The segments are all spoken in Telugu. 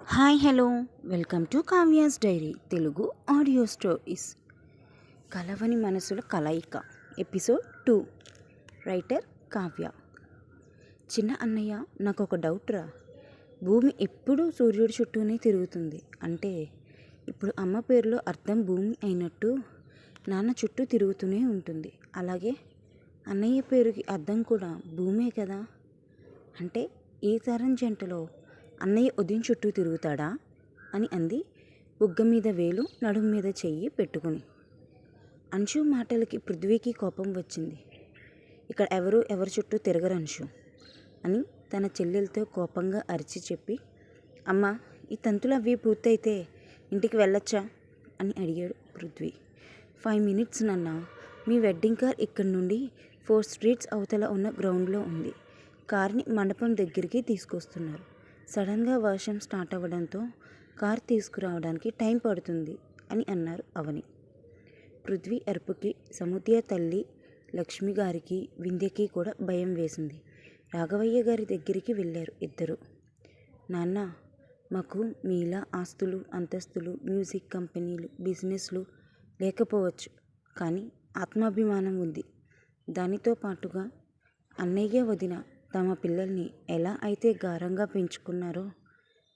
Hi hello. Welcome to Kavya's diary Telugu audio stories. కలవని మనసుల కలయిక ఎపిసోడ్ టూ. రైటర్ కావ్య. చిన్న అన్నయ్య నాకు ఒక డౌట్ రా. భూమి ఎప్పుడూ సూర్యుడి చుట్టూనే తిరుగుతుంది. అంటే ఇప్పుడు అమ్మ పేరులో అర్థం భూమి అయినట్టు నాన్న చుట్టూ తిరుగుతూనే ఉంటుంది. అలాగే అన్నయ్య పేరుకి అర్థం కూడా భూమే కదా. అంటే ఈ తరం జంటలో అన్నయ్య ఉదయం చుట్టూ తిరుగుతాడా? అని అంది. బుగ్గ మీద వేలు నడుము మీద చెయ్యి పెట్టుకుని. అంశు మాటలకి పృథ్వీకి కోపం వచ్చింది. ఇక్కడ ఎవరు ఎవరి చుట్టూ తిరగరు అంశు అని తన చెల్లెలతో కోపంగా అరిచి చెప్పి అమ్మ ఈ తంతులు అవి పూర్తయితే ఇంటికి వెళ్ళొచ్చా? అని అడిగాడు పృథ్వీ. ఫైవ్ మినిట్స్ నన్న మీ వెడ్డింగ్ కార్ ఇక్కడ నుండి ఫోర్ స్ట్రీట్స్ అవతల ఉన్న గ్రౌండ్లో ఉంది. కార్ని మండపం దగ్గరికి తీసుకొస్తున్నారు. సడన్గా వర్షం స్టార్ట్ అవ్వడంతో కార్ తీసుకురావడానికి టైం పడుతుంది అని అన్నారు అవని. పృథ్వీ అరుపుకి సముద్య తల్లి లక్ష్మి గారికి వింధ్యకి కూడా భయం వేసింది. రాఘవయ్య గారి దగ్గరికి వెళ్ళారు ఇద్దరు. నాన్న మాకు మీలా ఆస్తులు అంతస్తులు మ్యూజిక్ కంపెనీలు బిజినెస్లు లేకపోవచ్చు కానీ ఆత్మాభిమానం ఉంది. దానితో పాటుగా అన్నయ్య వదిన తమ పిల్లల్ని ఎలా అయితే గారంగా పెంచుకున్నారో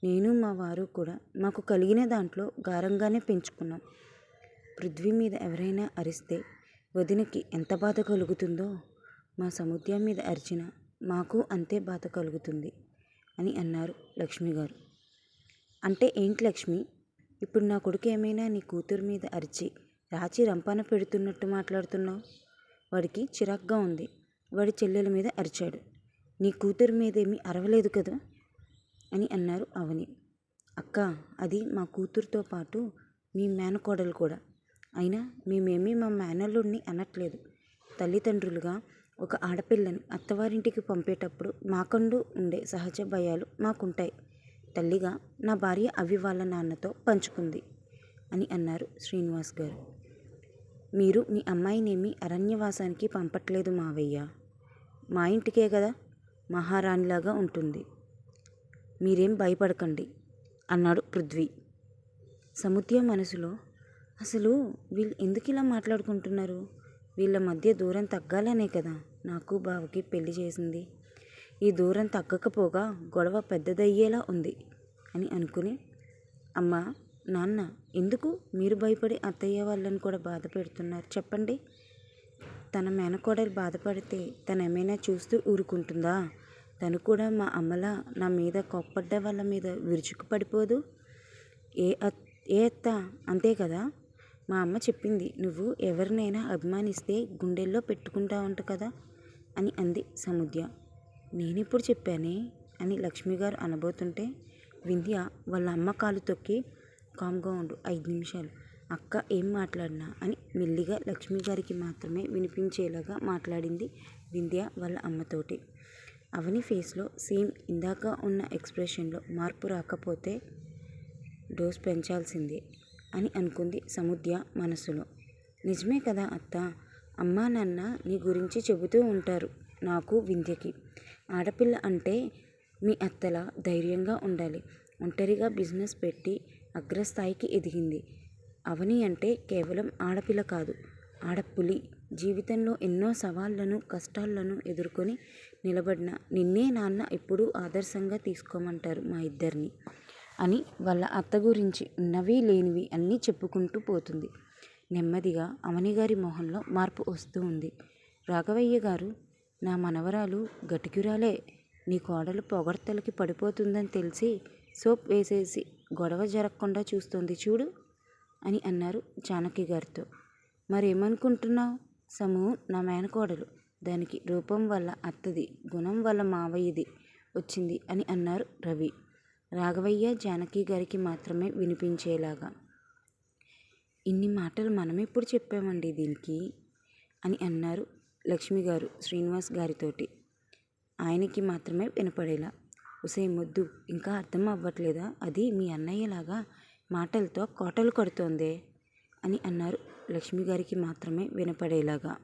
నేను మా వారు కూడా మాకు కలిగిన దాంట్లో గారంగానే పెంచుకున్నాం. పృథ్వీ మీద ఎవరైనా అరిస్తే వదినకి ఎంత బాధ కలుగుతుందో మా సముద్రం మీద అరిచిన మాకు అంతే బాధ కలుగుతుంది అని అన్నారు లక్ష్మి గారు. అంటే ఏంటి లక్ష్మి? ఇప్పుడు నా కొడుకు ఏమైనా నీ కూతురు మీద అరిచి రాచి రంపాన పెడుతున్నట్టు మాట్లాడుతున్నావు? వాడికి చిరాగ్గా ఉంది. వాడి చెల్లెల మీద అరిచాడు. నీ కూతురు మీదేమీ అరవలేదు కదా? అని అన్నారు అవని. అక్క అది మా కూతురుతో పాటు మీ మేనకోడలు కూడా. అయినా మేమేమీ మా మేనల్లుడిని అనట్లేదు. తల్లిదండ్రులుగా ఒక ఆడపిల్లని అత్తవారింటికి పంపేటప్పుడు మాకండు ఉండే సహజ భయాలు మాకుంటాయి. తల్లిగా నా భార్య అవి వాళ్ళ నాన్నతో పంచుకుంది అని అన్నారు శ్రీనివాస్ గారు. మీరు మీ అమ్మాయినేమి అరణ్యవాసానికి పంపట్లేదు మావయ్య. మా ఇంటికే కదా? మహారాణిలాగా ఉంటుంది. మీరేం భయపడకండి అన్నాడు పృథ్వీ. సముద్య మనసులో అసలు వీళ్ళు ఎందుకు ఇలా మాట్లాడుకుంటున్నారు? వీళ్ళ మధ్య దూరం తగ్గాలనే కదా నాకు బావకి పెళ్ళి చేసింది. ఈ దూరం తగ్గకపోగా గొడవ పెద్దదయ్యేలా ఉంది అని అనుకుని అమ్మ నాన్న ఎందుకు మీరు భయపడి అత్తయ్య వాళ్ళని కూడా బాధ పెడుతున్నారు చెప్పండి? తన మేనకోడలు బాధపడితే తను ఏమైనా చూస్తూ ఊరుకుంటుందా? తను కూడా మా అమ్మలా నా మీద కోప్పడ్డ వాళ్ళ మీద విరుచుకు పడిపోదు? ఏ ఏ అత్త? అంతే కదా? మా అమ్మ చెప్పింది నువ్వు ఎవరినైనా అభిమానిస్తే గుండెల్లో పెట్టుకుంటావంట కదా? అని అంది సముద్య. నేనెప్పుడు చెప్పానే? అని లక్ష్మి గారు అనబోతుంటే వింధ్య వాళ్ళ అమ్మ కాలు తొక్కి కామ్గా ఉండు ఐదు నిమిషాలు. అక్క ఏం మాట్లాడినా అని మెల్లిగా లక్ష్మి గారికి మాత్రమే వినిపించేలాగా మాట్లాడింది వింధ్య వాళ్ళ అమ్మతోటి. అవని ఫేస్లో సేమ్ ఇందాక ఉన్న ఎక్స్ప్రెషన్లో మార్పు రాకపోతే డోస్ పెంచాల్సిందే అని అనుకుంది సముద్య మనసులో. నిజమే కదా అత్త అమ్మా నాన్న నీ గురించి చెబుతూ ఉంటారు నాకు వింధ్యకి. ఆడపిల్ల అంటే మీ అత్తలా ధైర్యంగా ఉండాలి. ఒంటరిగా బిజినెస్ పెట్టి అగ్రస్థాయికి ఎదిగింది. అవని అంటే కేవలం ఆడపిల్ల కాదు. ఆడపులి జీవితంలో ఎన్నో సవాళ్ళను కష్టాలను ఎదుర్కొని నిలబడిన నిన్నే నాన్న ఎప్పుడూ ఆదర్శంగా తీసుకోమంటారు మా ఇద్దరిని అని వాళ్ళ అత్త గురించి ఉన్నవి లేనివి అన్నీ చెప్పుకుంటూ పోతుంది. నెమ్మదిగా అవని గారి మొహంలో మార్పు వస్తూ ఉంది. రాఘవయ్య గారు నా మనవరాలు గటికురాలే నీ కోడలు పొగడ్తలకి పడిపోతుందని తెలిసి సోప్ వేసేసి గొడవ జరగకుండా చూస్తుంది చూడు. అని అన్నారు జానకి గారితో. మరేమనుకుంటున్నావు? సమూ నా మేనకోడలు. దానికి రూపం వల్ల అత్తది గుణం వల్ల మావయ్యది వచ్చింది అని అన్నారు రవి. రాఘవయ్య జానకి గారికి మాత్రమే వినిపించేలాగా. ఇన్ని మాటలు మనం ఎప్పుడు చెప్పామండి దీనికి అని అన్నారు లక్ష్మి గారు శ్రీనివాస్ గారితోటి. ఆయనకి మాత్రమే వినపడేలా. ఉసే మొద్దు ఇంకా అర్థం అవ్వట్లేదా? అది మీ అన్నయ్యలాగా మాటలతో కోటలు కడుతోందే అని అన్నారు. లక్ష్మి గారికి మాత్రమే వినపడేలాగా.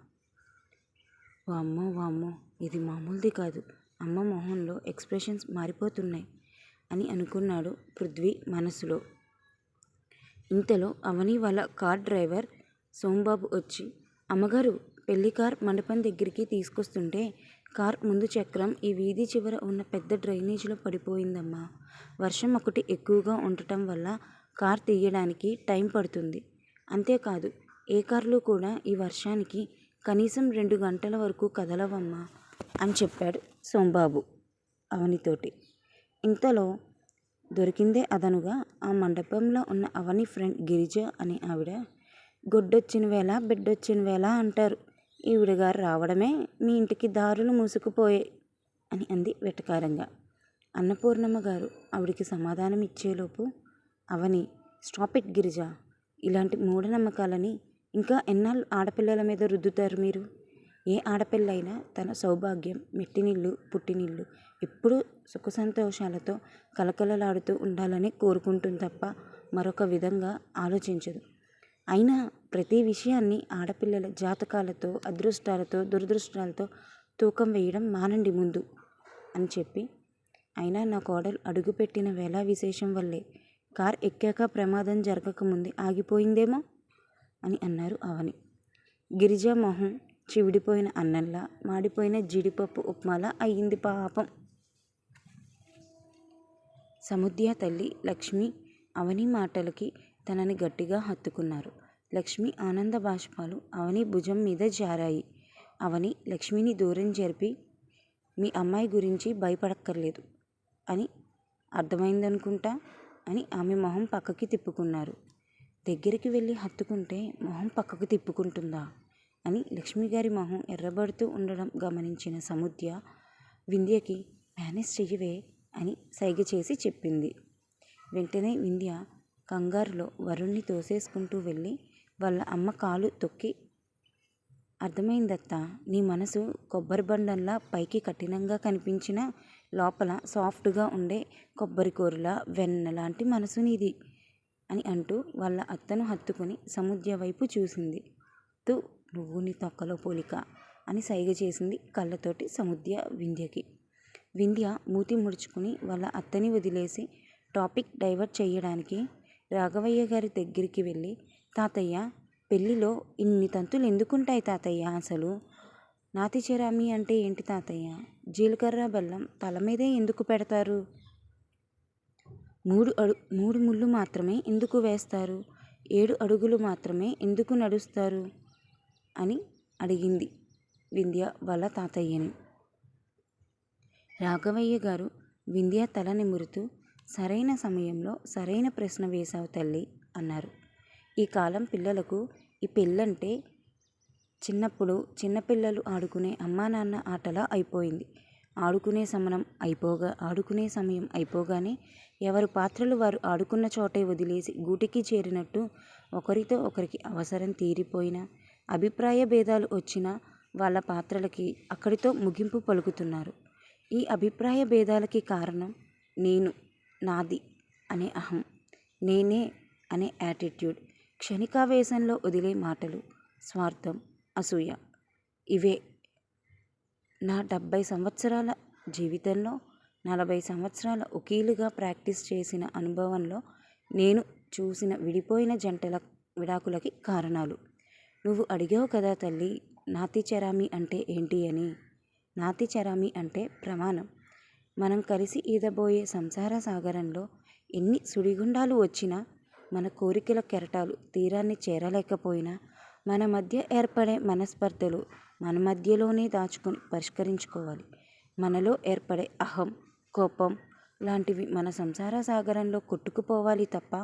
వామ్మో వామ్మో ఇది మామూలుది కాదు. అమ్మ మొహంలో ఎక్స్ప్రెషన్స్ మారిపోతున్నాయి అని అనుకున్నాడు పృథ్వీ మనసులో. ఇంతలో అవని వాళ్ళ కార్ డ్రైవర్ సోంబాబు వచ్చి అమ్మగారు పెళ్ళి కార్ మండపం దగ్గరికి తీసుకొస్తుంటే కార్ ముందు చక్రం ఈ వీధి చివర ఉన్న పెద్ద డ్రైనేజీలో పడిపోయిందమ్మా. వర్షం ఒకటి ఎక్కువగా ఉండటం వల్ల కార్ తీయడానికి టైం పడుతుంది. అంతేకాదు ఏ కార్లు కూడా ఈ వర్షానికి కనీసం రెండు గంటల వరకు కదలవమ్మా అని చెప్పాడు సోంబాబు అవనితోటి. ఇంతలో దొరికిందే అదనుగా ఆ మండపంలో ఉన్న అవని ఫ్రెండ్ గిరిజ అనే ఆవిడ గొడ్డొచ్చిన వేళ బిడ్డొచ్చిన వేళ అంటారు. ఈవిడ గారు రావడమే మీ ఇంటికి దారులు మూసుకుపోయాయి అని అంది వెటకారంగా. అన్నపూర్ణమ్మ గారు ఆవిడికి సమాధానం ఇచ్చేలోపు అవని స్టాప్ ఇట్ గిరిజ ఇలాంటి మూఢనమ్మకాలని ఇంకా ఎన్నాళ్ళు ఆడపిల్లల మీద రుద్దుతారు మీరు? ఏ ఆడపిల్లైనా తన సౌభాగ్యం మెట్టినిల్లు పుట్టినిల్లు ఎప్పుడూ సుఖ సంతోషాలతో కలకలలాడుతూ ఉండాలని కోరుకుంటుంది తప్ప మరొక విధంగా ఆలోచించదు. అయినా ప్రతి విషయాన్ని ఆడపిల్లల జాతకాలతో అదృష్టాలతో దురదృష్టాలతో తూకం వేయడం మానండి ముందు అని చెప్పి అయినా నా కోడలు అడుగుపెట్టిన వేళ విశేషం వల్లే కార్ ఎక్కాక ప్రమాదం జరగకముందే ఆగిపోయిందేమో? అని అన్నారు అవని. గిరిజా మొహం చివిడిపోయిన అన్నంలా మాడిపోయిన జీడిపప్పు ఉప్మాలా అయ్యింది పాపం. సముద్య తల్లి లక్ష్మి అవని మాటలకి తనని గట్టిగా హత్తుకున్నారు. లక్ష్మి ఆనంద బాష్పాలు అవని భుజం మీద జారాయి. అవని లక్ష్మిని దూరం జరిపి మీ అమ్మాయి గురించి భయపడక్కర్లేదు అని అర్థమైందనుకుంటా? అని ఆమె మొహం పక్కకి తిప్పుకున్నారు. దగ్గరికి వెళ్ళి హత్తుకుంటే మొహం పక్కకు తిప్పుకుంటుందా అని లక్ష్మిగారి మొహం ఎర్రబడుతూ ఉండడం గమనించిన సముద్య వింధ్యకి మేనేజ్ చెయ్యవే అని సైగ చేసి చెప్పింది. వెంటనే వింధ్య కంగారులో వరుణ్ణి తోసేసుకుంటూ వెళ్ళి వాళ్ళ అమ్మ కాలు తొక్కి అర్థమైందత్తా నీ మనసు కొబ్బరి బండంలా పైకి కఠినంగా కనిపించిన లోపల సాఫ్ట్గా ఉండే కొబ్బరికూరలా వెన్న లాంటి మనసు నీది అని అంటూ వాళ్ళ అత్తను హత్తుకుని సముద్య వైపు చూసింది. తు నువ్వు నీ తొక్కలో పోలిక అని సైగ చేసింది కళ్ళతోటి సముద్య వింధ్యకి. వింధ్య మూతి ముడుచుకుని వాళ్ళ అత్తని వదిలేసి టాపిక్ డైవర్ట్ చేయడానికి రాఘవయ్య గారి దగ్గరికి వెళ్ళి తాతయ్య పెళ్ళిలో ఇన్ని తంతులు ఎందుకుంటాయి తాతయ్య అసలు? నాతి చెరామి అంటే ఏంటి తాతయ్య? జీలకర్ర బెల్లం తల మీదే ఎందుకు పెడతారు? మూడు అడు మూడు ముళ్ళు మాత్రమే ఎందుకు వేస్తారు? ఏడు అడుగులు మాత్రమే ఎందుకు నడుస్తారు? అని అడిగింది వింధ్య వాళ్ళ తాతయ్యని. రాఘవయ్య గారు వింధ్య తల నిమురుతూ సరైన సమయంలో సరైన ప్రశ్న వేశావు తల్లి అన్నారు. ఈ కాలం పిల్లలకు ఈ పెళ్ళంటే చిన్నప్పుడు చిన్నపిల్లలు ఆడుకునే అమ్మా నాన్న ఆటలా అయిపోయింది. ఆడుకునే సమయం అయిపోగా ఆడుకునే సమయం అయిపోగానే ఎవరు పాత్రలు వారు ఆడుకున్న చోటే వదిలేసి గూటికి చేరినట్టు ఒకరితో ఒకరికి అవసరం తీరిపోయినా అభిప్రాయ భేదాలు వచ్చినా వాళ్ళ పాత్రలకి అక్కడితో ముగింపు పలుకుతున్నారు. ఈ అభిప్రాయ భేదాలకి కారణం నేను నాది అనే అహం నేనే అనే యాటిట్యూడ్ క్షణికావేశంలో వదిలే మాటలు స్వార్థం అసూయ. ఇవే నా డెబ్భై సంవత్సరాల జీవితంలో నలభై సంవత్సరాల వకీలుగా ప్రాక్టీస్ చేసిన అనుభవంలో నేను చూసిన విడిపోయిన జంటల విడాకులకి కారణాలు. నువ్వు అడిగావు కదా తల్లి నాతి చరామి అంటే ఏంటి అని. నాతి చరామి అంటే ప్రమాణం. మనం కలిసి ఈదబోయే సంసార సాగరంలో ఎన్ని సుడిగుండాలు వచ్చినా మన కోరికల కెరటాలు తీరాన్ని చేరలేకపోయినా మన మధ్య ఏర్పడే మనస్పర్ధలు మన మధ్యలోనే దాచుకొని పరిష్కరించుకోవాలి. మనలో ఏర్పడే అహం కోపం లాంటివి మన సంసార సాగరంలో కొట్టుకుపోవాలి తప్ప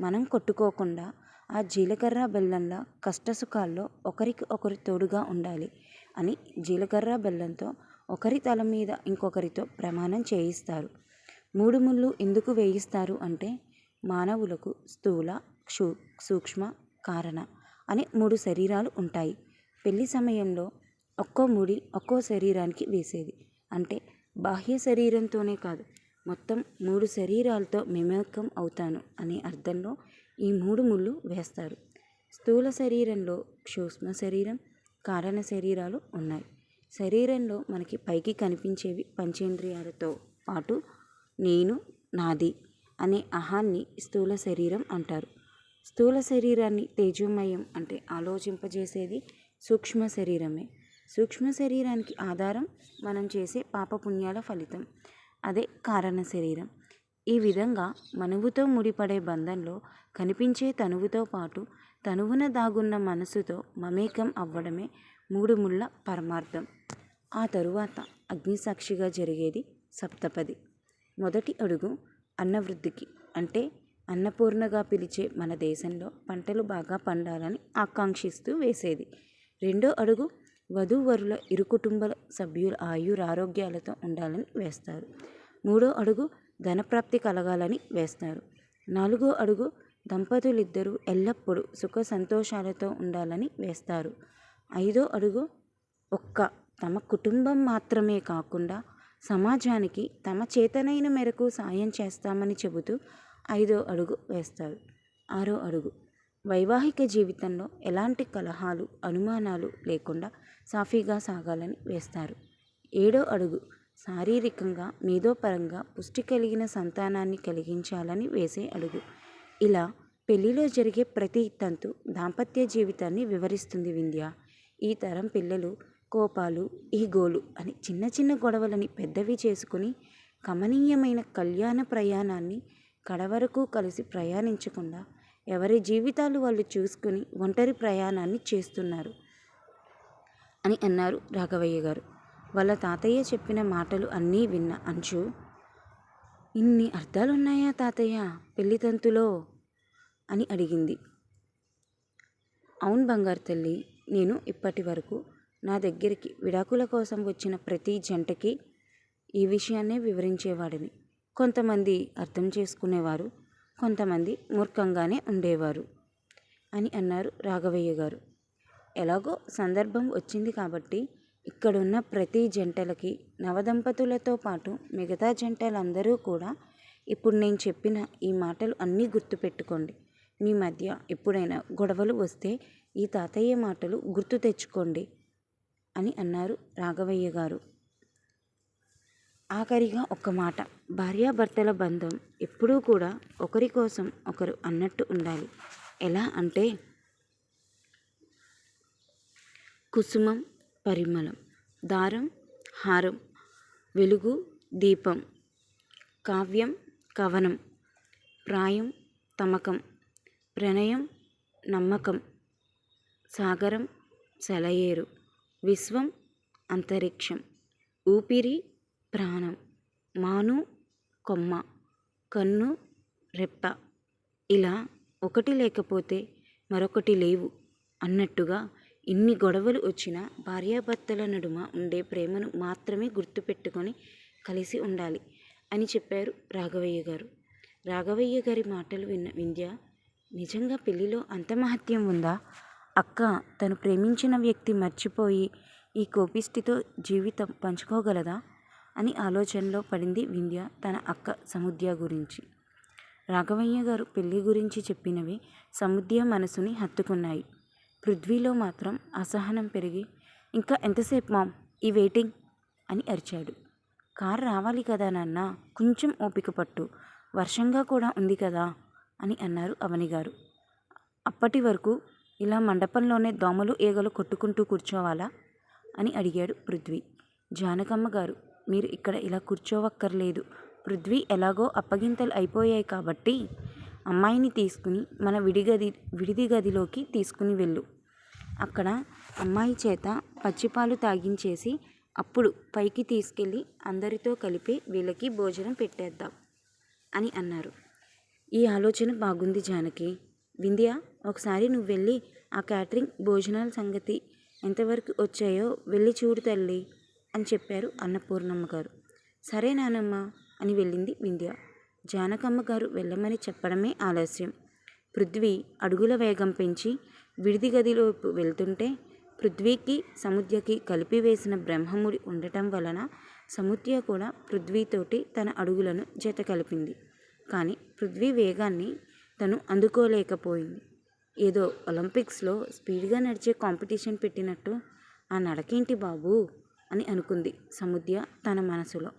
మనం కొట్టుకోకుండా ఆ జీలకర్ర బెల్లంలా కష్టసుఖాల్లో ఒకరికి ఒకరు తోడుగా ఉండాలి అని జీలకర్ర బెల్లంతో ఒకరి తల మీద ఇంకొకరితో ప్రమాణం చేయిస్తారు. మూడు ముళ్ళు ఎందుకు వేయిస్తారు అంటే మానవులకు స్థూల క్షూ సూక్ష్మ కారణ. అనే మూడు శరీరాలు ఉంటాయి. పెళ్ళి సమయంలో ఒక్కో ముడి ఒక్కో శరీరానికి వేసేది. అంటే బాహ్య శరీరంతోనే కాదు మొత్తం మూడు శరీరాలతో మిమేకం అవుతాను అనే అర్థంలో ఈ మూడు ముళ్ళు వేస్తారు. స్థూల శరీరంలో సూక్ష్మ శరీరం కారణ శరీరాలు ఉన్నాయి. శరీరంలో మనకి పైకి కనిపించేవి పంచేంద్రియాలతో పాటు నేను నాది అనే అహాన్ని స్థూల శరీరం అంటారు. స్థూల శరీరాన్ని తేజోమయం అంటే ఆలోచింపజేసేది సూక్ష్మ శరీరమే. సూక్ష్మ శరీరానికి ఆధారం మనం చేసే పాపపుణ్యాల ఫలితం. అదే కారణ శరీరం. ఈ విధంగా మనువుతో ముడిపడే బంధంలో కనిపించే తనువుతో పాటు తనువున దాగున్న మనసుతో మమేకం అవ్వడమే మూడు ముళ్ళ పరమార్థం. ఆ తరువాత అగ్నిసాక్షిగా జరిగేది సప్తపది. మొదటి అడుగు అన్నవృద్ధికి అంటే అన్నపూర్ణగా పిలిచే మన దేశంలో పంటలు బాగా పండాలని ఆకాంక్షిస్తూ వేసేది. రెండో అడుగు వధూవరుల ఇరు కుటుంబ సభ్యుల ఆయురారోగ్యాలతో ఉండాలని వేస్తారు. మూడో అడుగు ధనప్రాప్తి కలగాలని వేస్తారు. నాలుగో అడుగు దంపతులిద్దరూ ఎల్లప్పుడూ సుఖ సంతోషాలతో ఉండాలని వేస్తారు. ఐదో అడుగు ఒక్క తమ కుటుంబం మాత్రమే కాకుండా సమాజానికి తమ చేతనైన మేరకు సాయం చేస్తామని చెబుతూ ఐదో అడుగు వేస్తారు ఆరో అడుగు. వైవాహిక జీవితంలో ఎలాంటి కలహాలు అనుమానాలు లేకుండా సాఫీగా సాగాలని వేస్తారు. ఏడో అడుగు. శారీరకంగా మేధోపరంగా పుష్టి కలిగిన సంతానాన్ని కలిగించాలని వేసే అడుగు. ఇలా పెళ్ళిలో జరిగే ప్రతి తంతు దాంపత్య జీవితాన్ని వివరిస్తుంది వింధ్య. ఈ తరం పిల్లలు కోపాలు ఈగోలు అని చిన్న చిన్న గొడవలని పెద్దవి చేసుకుని కమనీయమైన కళ్యాణ ప్రయాణాన్ని కడవరకు కలిసి ప్రయాణించకుండా ఎవరి జీవితాలు వాళ్ళు చూసుకుని ఒంటరి ప్రయాణాన్ని చేస్తున్నారు అని అన్నారు రాఘవయ్య గారు. వాళ్ళ తాతయ్య చెప్పిన మాటలు అన్నీ విన్న అంచు ఇన్ని అర్థాలున్నాయా తాతయ్య పెళ్ళి తంతులో? అని అడిగింది. అవును బంగారు తల్లి నేను ఇప్పటి వరకు నా దగ్గరికి విడాకుల కోసం వచ్చిన ప్రతి జంటకి ఈ విషయాన్నే వివరించేవాడిని. కొంతమంది అర్థం చేసుకునేవారు కొంతమంది మూర్ఖంగానే ఉండేవారు అని అన్నారు రాఘవయ్య గారు. ఎలాగో సందర్భం వచ్చింది కాబట్టి ఇక్కడున్న ప్రతి జంటలకి నవదంపతులతో పాటు మిగతా జంటలందరూ కూడా ఇప్పుడు నేను చెప్పిన ఈ మాటలు అన్నీ గుర్తుపెట్టుకోండి. మీ మధ్య ఎప్పుడైనా గొడవలు వస్తే ఈ తాతయ్య మాటలు గుర్తు తెచ్చుకోండి అని అన్నారు రాఘవయ్య గారు. ఆఖరిగా ఒక మాట. భార్యాభర్తల బంధం ఎప్పుడూ కూడా ఒకరి కోసం ఒకరు అన్నట్టు ఉండాలి. ఎలా అంటే కుసుమం పరిమళం దారం హారం వెలుగు దీపం కావ్యం కవనం ప్రాయం తమకం ప్రణయం నమ్మకం సాగరం సెలయేరు విశ్వం అంతరిక్షం ఊపిరి ప్రాణం మాను కొమ్మ కన్ను రెప్ప. ఇలా ఒకటి లేకపోతే మరొకటి లేవు అన్నట్టుగా ఇన్ని గొడవలు వచ్చినా భార్యాభర్తల నడుమ ఉండే ప్రేమను మాత్రమే గుర్తుపెట్టుకొని కలిసి ఉండాలి అని చెప్పారు రాఘవయ్య గారు. రాఘవయ్య గారి మాటలు విన్న వింధ్య నిజంగా పెళ్ళిలో అంత మహత్యం ఉందా? అక్క తను ప్రేమించిన వ్యక్తి మర్చిపోయి ఈ కోపిష్టితో జీవితం పంచుకోగలదా? అని ఆలోచనలో పడింది వింధ్య తన అక్క సముద్య గురించి. రాఘవయ్య గారు పెళ్ళి గురించి చెప్పినవి సముద్య మనసుని హత్తుకున్నాయి. పృథ్వీలో మాత్రం అసహనం పెరిగి ఇంకా ఎంతసేపు మామ్ ఈ వెయిటింగ్ అని అరిచాడు. కారు రావాలి కదా నాన్న కొంచెం ఓపిక పట్టు వర్షంగా కూడా ఉంది కదా అని అన్నారు అవని గారు. అప్పటి వరకు ఇలా మండపంలోనే దోమలు ఈగలు కొట్టుకుంటూ కూర్చోవాలా అని అడిగాడు పృథ్వీ. జానకమ్మ గారు మీరు ఇక్కడ ఇలా కూర్చోవక్కర్లేదు. పృథ్వీ ఎలాగో అప్పగింతలు అయిపోయాయి కాబట్టి అమ్మాయిని తీసుకుని మన విడిగది విడిది గదిలోకి తీసుకుని వెళ్ళు. అక్కడ అమ్మాయి చేత పచ్చిపాలు తాగించేసి అప్పుడు పైకి తీసుకెళ్ళి అందరితో కలిపి వీళ్ళకి భోజనం పెట్టేద్దాం అని అన్నారు. ఈ ఆలోచన బాగుంది జానకి. వింధ్య ఒకసారి నువ్వు వెళ్ళి ఆ క్యాటరింగ్ భోజనాల సంగతి ఎంతవరకు వచ్చాయో వెళ్ళి చూడు తల్లి. అని చెప్పారు అన్నపూర్ణమ్మ గారు. సరే నానమ్మ అని వెళ్ళింది వింధ్య. జానకమ్మ గారు వెళ్ళమని చెప్పడమే ఆలస్యం. పృథ్వీ అడుగుల వేగం పెంచి విడిది గదిలోపు వెళ్తుంటే పృథ్వీకి సముద్యకి కలిపి వేసిన బ్రహ్మముడి ఉండటం వలన సముద్య కూడా పృథ్వీతోటి తన అడుగులను జత కలిపింది. కానీ పృథ్వీ వేగాన్ని తను అందుకోలేకపోయింది. ఏదో ఒలింపిక్స్లో స్పీడ్గా నడిచే కాంపిటీషన్ పెట్టినట్టు ఆ నడకేంటి బాబు? అని అనుకుంది సముద్య తన మనసులో.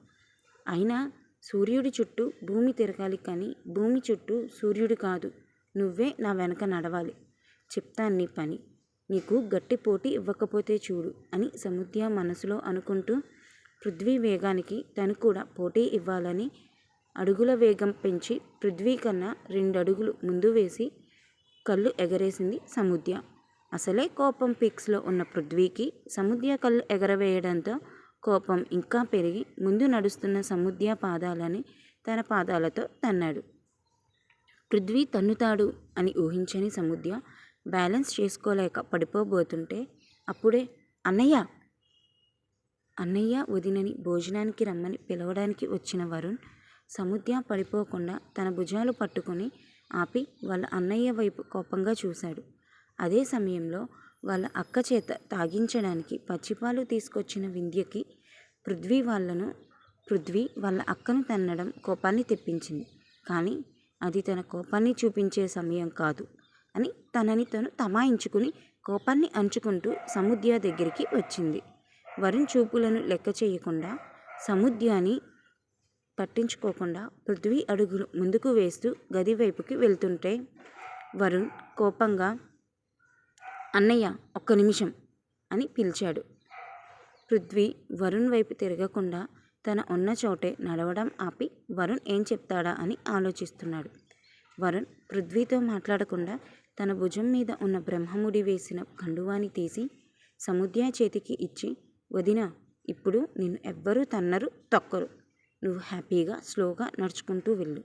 అయినా సూర్యుడి చుట్టూ భూమి తిరగాలి కానీ భూమి చుట్టూ సూర్యుడు కాదు. నువ్వే నా వెనక నడవాలి. చెప్తాను నీ పని. నీకు గట్టి పోటీ ఇవ్వకపోతే చూడు అని సముద్య మనసులో అనుకుంటూ పృథ్వీ వేగానికి తను కూడా పోటీ ఇవ్వాలని అడుగుల వేగం పెంచి పృథ్వీ కన్నా రెండు అడుగులు ముందు వేసి కళ్ళు ఎగరేసింది సముద్య. అసలే కోపం పిక్స్లో ఉన్న పృథ్వీకి సముద్య కళ్ళు ఎగరవేయడంతో కోపం ఇంకా పెరిగి ముందు నడుస్తున్న సముద్య పాదాలని తన పాదాలతో తన్నాడు. పృథ్వీ తన్నుతాడు అని ఊహించని సముద్య బ్యాలెన్స్ చేసుకోలేక పడిపోబోతుంటే అప్పుడే అన్నయ్య! అన్నయ్య వదినని భోజనానికి రమ్మని పిలవడానికి వచ్చిన వరుణ్ సముద్య పడిపోకుండా తన భుజాలు పట్టుకొని ఆపి వాళ్ళ అన్నయ్య వైపు కోపంగా చూశాడు. అదే సమయంలో వాళ్ళ అక్క చేత తాగించడానికి పచ్చిపాలు తీసుకొచ్చిన వింధ్యకి పృథ్వీ వాళ్ళను పృథ్వీ వాళ్ళ అక్కను తన్నడం కోపాన్ని తెప్పించింది. కానీ అది తన కోపాన్ని చూపించే సమయం కాదు అని తనని తను తమాయించుకుని కోపాన్ని అంచుకుంటూ సముద్య దగ్గరికి వచ్చింది. వరుణ్ చూపులను లెక్క చేయకుండా సముద్యాన్ని పట్టించుకోకుండా పృథ్వీ అడుగులు ముందుకు వేస్తూ గది వైపుకి వెళ్తుంటే వరుణ్ కోపంగా అన్నయ్య ఒక్క నిమిషం అని పిలిచాడు. పృథ్వీ వరుణ్ వైపు తిరగకుండా తన ఉన్న చోటే నడవడం ఆపి వరుణ్ ఏం చెప్తాడా? అని ఆలోచిస్తున్నాడు. వరుణ్ పృథ్వీతో మాట్లాడకుండా తన భుజం మీద ఉన్న బ్రహ్మముడి వేసిన కండువాని తీసి సముద్య చేతికి ఇచ్చి వదిన ఇప్పుడు నిన్ను ఎవ్వరూ తన్నరు తొక్కరు. నువ్వు హ్యాపీగా స్లోగా నడుచుకుంటూ వెళ్ళు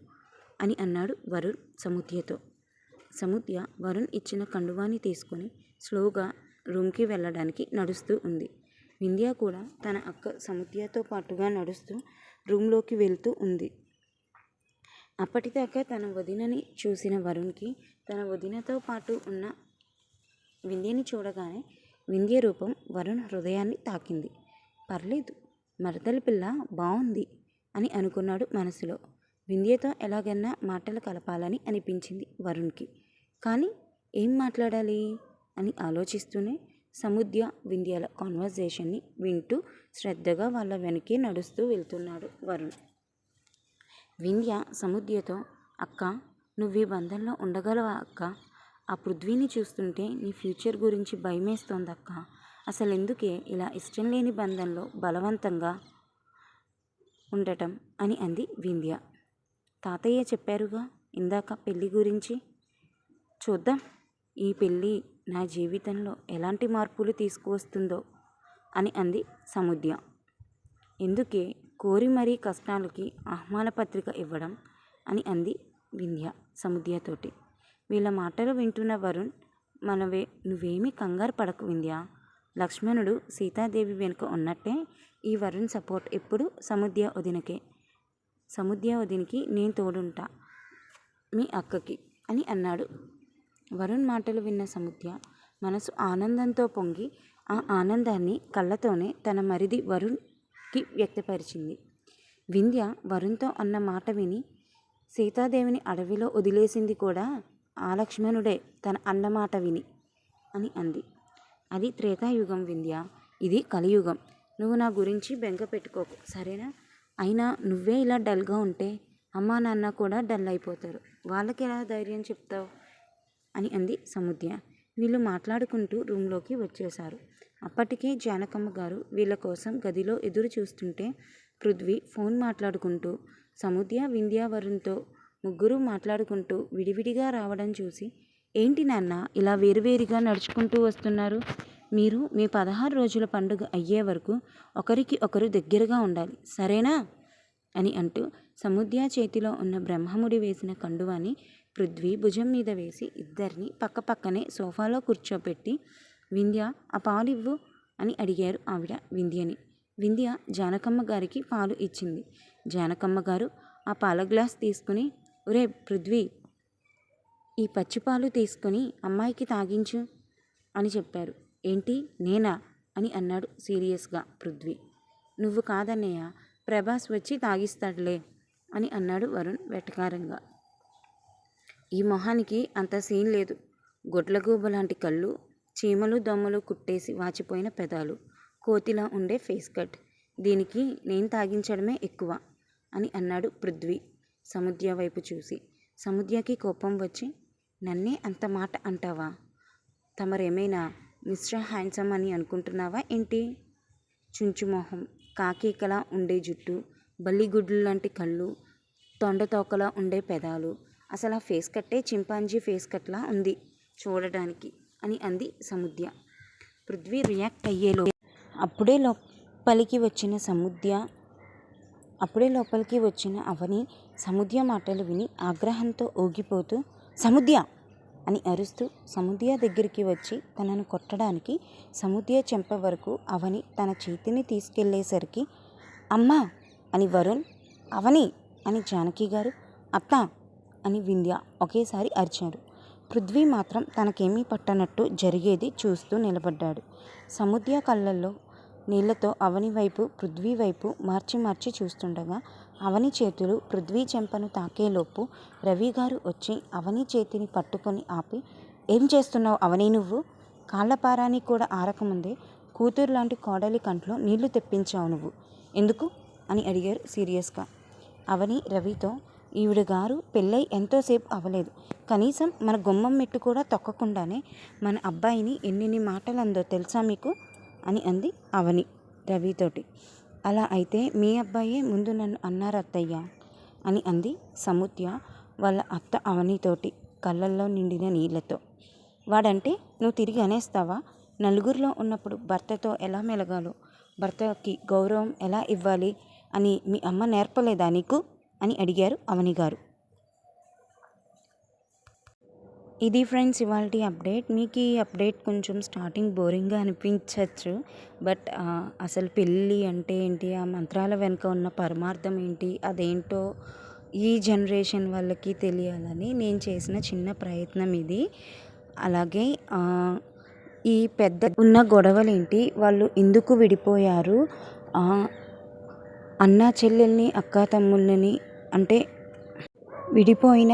అని అన్నాడు వరుణ్ సముద్యతో. సముద్య వరుణ్ ఇచ్చిన కండువాని తీసుకొని స్లోగా రూమ్కి వెళ్ళడానికి నడుస్తూ ఉంది. వింధ్య కూడా తన అక్క సముద్యతో పాటుగా నడుస్తూ రూమ్లోకి వెళ్తూ ఉంది. అప్పటిదాకా తన వదినని చూసిన వరుణ్కి తన వదినతో పాటు ఉన్న వింధ్యని చూడగానే వింధ్య రూపం వరుణ్ హృదయాన్ని తాకింది. పర్లేదు మరదలి పిల్ల బాగుంది అని అనుకున్నాడు మనసులో. వింధ్యతో ఎలాగన్నా మాటలు కలపాలని అనిపించింది వరుణ్కి. కానీ ఏం మాట్లాడాలి? అని ఆలోచిస్తూనే సముద్య వింధ్యాల కాన్వర్జేషన్ని వింటూ శ్రద్ధగా వాళ్ళ వెనకే నడుస్తూ వెళ్తున్నాడు వరుణ్. వింధ్య సముద్యతో అక్క నువ్వు ఈ బంధంలో ఉండగలవా అక్క? ఆ పృథ్వీని చూస్తుంటే నీ ఫ్యూచర్ గురించి భయమేస్తోంది అక్క అసలు ఎందుకే ఇలా ఇష్టం లేని బంధంలో బలవంతంగా ఉండటం? అని అంది వింధ్య. తాతయ్య చెప్పారుగా ఇందాక పెళ్ళి గురించి? చూద్దాం. ఈ పెళ్ళి నా జీవితంలో ఎలాంటి మార్పులు తీసుకువస్తుందో అని అంది సముద్య. ఎందుకే కోరి మరీ కష్టాలకి ఆహ్వాన పత్రిక ఇవ్వడం అని అంది వింధ్య సముద్యతోటి. వీళ్ళ మాటలు వింటున్న వరుణ్ మనవే నువ్వేమీ కంగారు పడకు వింధ్య. లక్ష్మణుడు సీతాదేవి వెనుక ఉన్నట్టే ఈ వరుణ్ సపోర్ట్ ఎప్పుడు సముద్య వదినకే. సముద్య వదినికి నేను తోడుంటా మీ అక్కకి అని అన్నాడు వరుణ్ మాటలు విన్న సముద్య మనసు ఆనందంతో పొంగి ఆ ఆనందాన్ని కళ్ళతోనే తన మరిది వరుణ్కి వ్యక్తపరిచింది. వింధ్య వరుణ్తో అన్న మాట విని సీతాదేవిని అడవిలో వదిలేసింది కూడా ఆ లక్ష్మణుడే తన అన్నమాట విని అని అంది. అది త్రేతాయుగం వింధ్య. ఇది కలియుగం. నువ్వు నా గురించి బెంగ పెట్టుకోకు. సరేనా? అయినా నువ్వే ఇలా డల్గా ఉంటే అమ్మా నాన్న కూడా డల్ అయిపోతారు. వాళ్ళకి ఎలా ధైర్యం చెప్తావు? అని అంది సముద్య. వీళ్ళు మాట్లాడుకుంటూ రూమ్లోకి వచ్చేశారు. అప్పటికే జానకమ్మ గారు వీళ్ళ కోసం గదిలో ఎదురు చూస్తుంటే పృథ్వీ ఫోన్ మాట్లాడుకుంటూ సముద్య వింధ్యావరుణ్తో ముగ్గురు మాట్లాడుకుంటూ విడివిడిగా రావడం చూసి ఏంటి నాన్న ఇలా వేరువేరుగా నడుచుకుంటూ వస్తున్నారు? మీరు మీ పదహారు రోజుల పండుగ అయ్యే వరకు ఒకరికి ఒకరు దగ్గరగా ఉండాలి సరేనా అని అంటూ సముద్య చేతిలో ఉన్న బ్రహ్మముడి వేసిన కండువాని పృథ్వీ భుజం మీద వేసి ఇద్దరిని పక్కపక్కనే సోఫాలో కూర్చోపెట్టి వింధ్య ఆ పాలివ్వు అని అడిగారు ఆవిడ వింధ్యని. వింధ్య జానకమ్మ గారికి పాలు ఇచ్చింది. జానకమ్మ గారు ఆ పాల గ్లాస్ తీసుకుని ఒరే పృథ్వీ ఈ పచ్చిపాలు తీసుకొని అమ్మాయికి తాగించు అని చెప్పారు. ఏంటి? నేనా? అని అన్నాడు సీరియస్గా పృథ్వీ. నువ్వు కాదన్నయ్య ప్రభాస్ వచ్చి తాగిస్తాడులే అని అన్నాడు వరుణ్ వెటకారంగా. ఈ మొహానికి అంత సీన్ లేదు. గొడ్లగూబ లాంటి కళ్ళు చీమలు దొమ్మలు కుట్టేసి వాచిపోయిన పెదాలు కోతిలా ఉండే ఫేస్ కట్. దీనికి నేను తాగించడమే ఎక్కువ అని అన్నాడు పృథ్వీ సముద్య వైపు చూసి. సముద్యకి కోపం వచ్చి నన్నే అంత మాట అంటావా? తమరేమైనా మిస్టర్ హ్యాండ్సమ్ అని అనుకుంటున్నావా ఏంటి? చుంచుమొహం కాకీకలా ఉండే జుట్టు బల్లిగుడ్లు లాంటి కళ్ళు తొండతోకలా ఉండే పెదాలు అసలు ఆ ఫేస్ కట్టే చింపాంజీ ఫేస్ కట్లా ఉంది చూడడానికి అని అంది సముద్య. పృథ్వీ రియాక్ట్ అయ్యేలో అప్పుడే లోపలికి వచ్చిన సముద్య అప్పుడే లోపలికి వచ్చిన అవని సముద్య మాటలు విని ఆగ్రహంతో ఊగిపోతూ సముద్య! అని అరుస్తూ సముద్య దగ్గరికి వచ్చి తనను కొట్టడానికి సముద్య చెంప వరకు అవని తన చేతిని తీసుకెళ్ళేసరికి అమ్మా! అని వరుణ్! అవని! అని జానకి గారు అత్త! అని వింధ్య ఒకేసారి అరిచారు. పృథ్వీ మాత్రం తనకేమీ పట్టనట్టు జరిగేది చూస్తూ నిలబడ్డాడు. సముద్య కళ్ళల్లో నీళ్ళతో అవని వైపు పృథ్వీ వైపు మార్చి మార్చి చూస్తుండగా అవని చేతులు పృథ్వీ చెంపను తాకేలోపు రవి గారు వచ్చి అవని చేతిని పట్టుకొని ఆపి ఏం చేస్తున్నావు అవని నువ్వు? కాళ్ళపారాని కూడా ఆరకముందే కూతురు లాంటి కోడలి కంట్లో నీళ్ళు తెప్పించావు నువ్వు. ఎందుకు? అని అడిగారు సీరియస్గా. అవని రవితో ఈవిడ గారు పెళ్ళై ఎంతోసేపు అవ్వలేదు. కనీసం మన గుమ్మం మెట్టు కూడా తొక్కకుండానే మన అబ్బాయిని ఎన్నిన్ని మాటలు అందో తెలుసా మీకు? అని అంది అవని రవితోటి అలా అయితే మీ అబ్బాయే ముందు నన్ను అన్నారు అత్తయ్య? అని అంది సముద్య వాళ్ళ అత్త అవనితోటి కళ్ళల్లో నిండిన నీళ్ళతో. వాడంటే నువ్వు తిరిగి అనేస్తావా? నలుగురిలో ఉన్నప్పుడు భర్తతో ఎలా మెలగాలో భర్తకి గౌరవం ఎలా ఇవ్వాలి అని మీ అమ్మ నేర్పలేదా నీకు? అని అడిగారు అవని గారు. ఇది ఫ్రెండ్స్ ఇవాళ అప్డేట్. మీకు ఈ అప్డేట్ కొంచెం స్టార్టింగ్ బోరింగ్గా అనిపించవచ్చు బట్ అసలు పెళ్ళి అంటే ఏంటి? ఆ మంత్రాల వెనుక ఉన్న పరమార్థం ఏంటి? అదేంటో ఈ జనరేషన్ వాళ్ళకి తెలియాలని నేను చేసిన చిన్న ప్రయత్నం ఇది. అలాగే ఈ పెద్ద ఉన్న గొడవలేంటి? వాళ్ళు ఎందుకు విడిపోయారు? అన్నా చెల్లెల్ని అక్క తమ్ముళ్ళని అంటే విడిపోయిన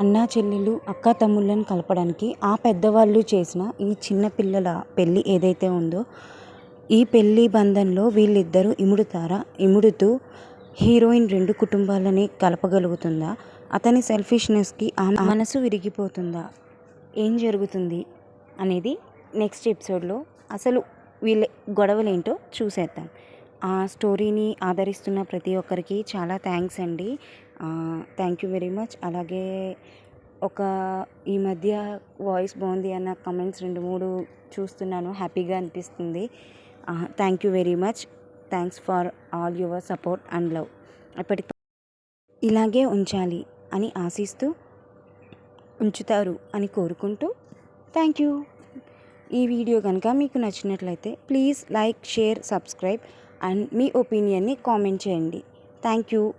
అన్నా చెల్లెలు అక్క తమ్ముళ్ళను కలపడానికి ఆ పెద్దవాళ్ళు చేసిన ఈ చిన్న పిల్లల పెళ్ళి ఏదైతే ఉందో ఈ పెళ్ళి బంధంలో వీళ్ళిద్దరూ ఇముడుతారా? ఇముడుతూ హీరోయిన్ రెండు కుటుంబాలని కలపగలుగుతుందా? అతని సెల్ఫిష్నెస్కి ఆ మనసు విరిగిపోతుందా? ఏం జరుగుతుంది? అనేది నెక్స్ట్ ఎపిసోడ్లో అసలు వీళ్ళ గొడవలేంటో చూసేద్దాం. ఆ స్టోరీని ఆదరిస్తున్న ప్రతి ఒక్కరికి చాలా థ్యాంక్స్ అండి. Thank you very much. అలాగే ఒక ఈ మధ్య వాయిస్ బాగుంది అన్న కమెంట్స్ రెండు మూడు చూస్తున్నాను హ్యాపీగా అనిపిస్తుంది. Thank you very much. Thanks for all your support and love. ఎప్పటికీ ఇలాగే ఉంచాలి అని ఆశిస్తూ ఉంచుతారు అని కోరుకుంటూ థ్యాంక్ యూ. ఈ వీడియో కనుక మీకు నచ్చినట్లయితే please like share subscribe. And మీ ఒపీనియన్ని కామెంట్ చేయండి. Thank you.